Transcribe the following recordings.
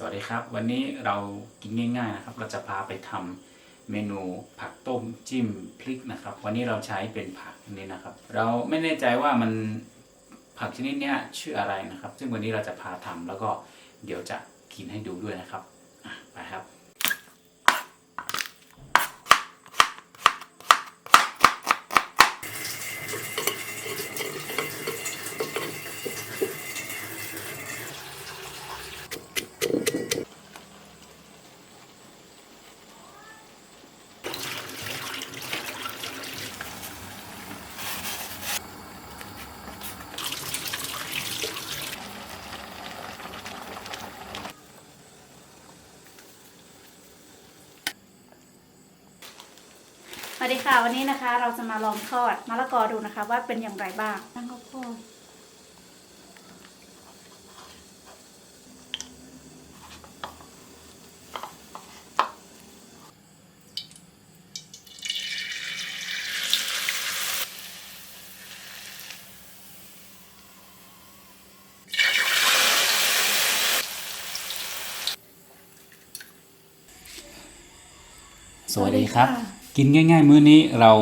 สวัสดีครับ วันนี้เรากินง่ายๆนะครับ เราจะพาไปทำเมนูผักต้มจิ้มพริกนะครับ วันนี้เราใช้เป็นผักนี้นะครับ เราไม่แน่ใจว่ามันผักชนิดนี้ชื่ออะไรนะครับ ซึ่งวันนี้เราจะพาทำแล้วก็เดี๋ยวจะกินให้ดูด้วยนะครับไปครับ วัสดีค่ะวันนี้นะคะ เราจะมาลองทอดมะละกอดูนะคะ ว่าเป็นอย่างไรบ้างตั้งข้าวโพดสวัสดีครับ กินง่าย ๆ มื้อนี้เรา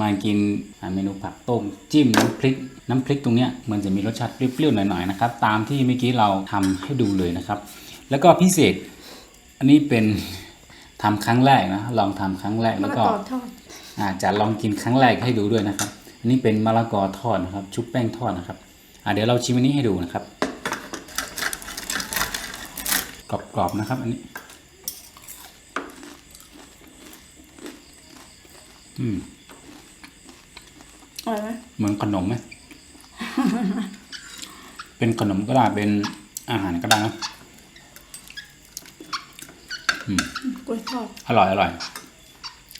มากินอ่าเมนูผักต้มจิ้มน้ำพริก น้ำพริกตรงเนี้ยมันจะมีรสชาติเปรี้ยวๆหน่อยๆนะครับ ตามที่เมื่อกี้เราทำให้ดูเลยนะครับ แล้วก็พิเศษ อันนี้เป็นทำครั้งแรกนะลองทำครั้งแรกมะแล้วละก็กอทอดอาจจะลองกินครั้งแรกให้ดูด้วยนะครับ อันนี้เป็นมะละกอทอดนะครับ ชุบแป้งทอดนะครับอ่าเดี๋ยวเราชิมอันนี้ให้ดูนะครับ กรอบๆนะครับ อันนี้ อืมอร่อยไหมเหมือนขนมไหม เป็นขนมก็ได้ เป็นอาหารก็ได้นะกล้วยทอด อร่อยอร่อย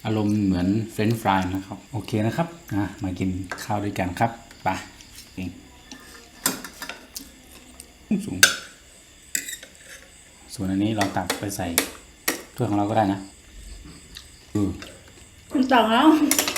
อารมณ์เหมือนเฟรนช์ฟรายนะครับ โอเคนะครับอะมากินข้าวด้วยกันครับไปเองสูง ส่วนอันนี้เราตักไปใส่ถ้วยของเราก็ได้นะ อือคุณต่างแล้ว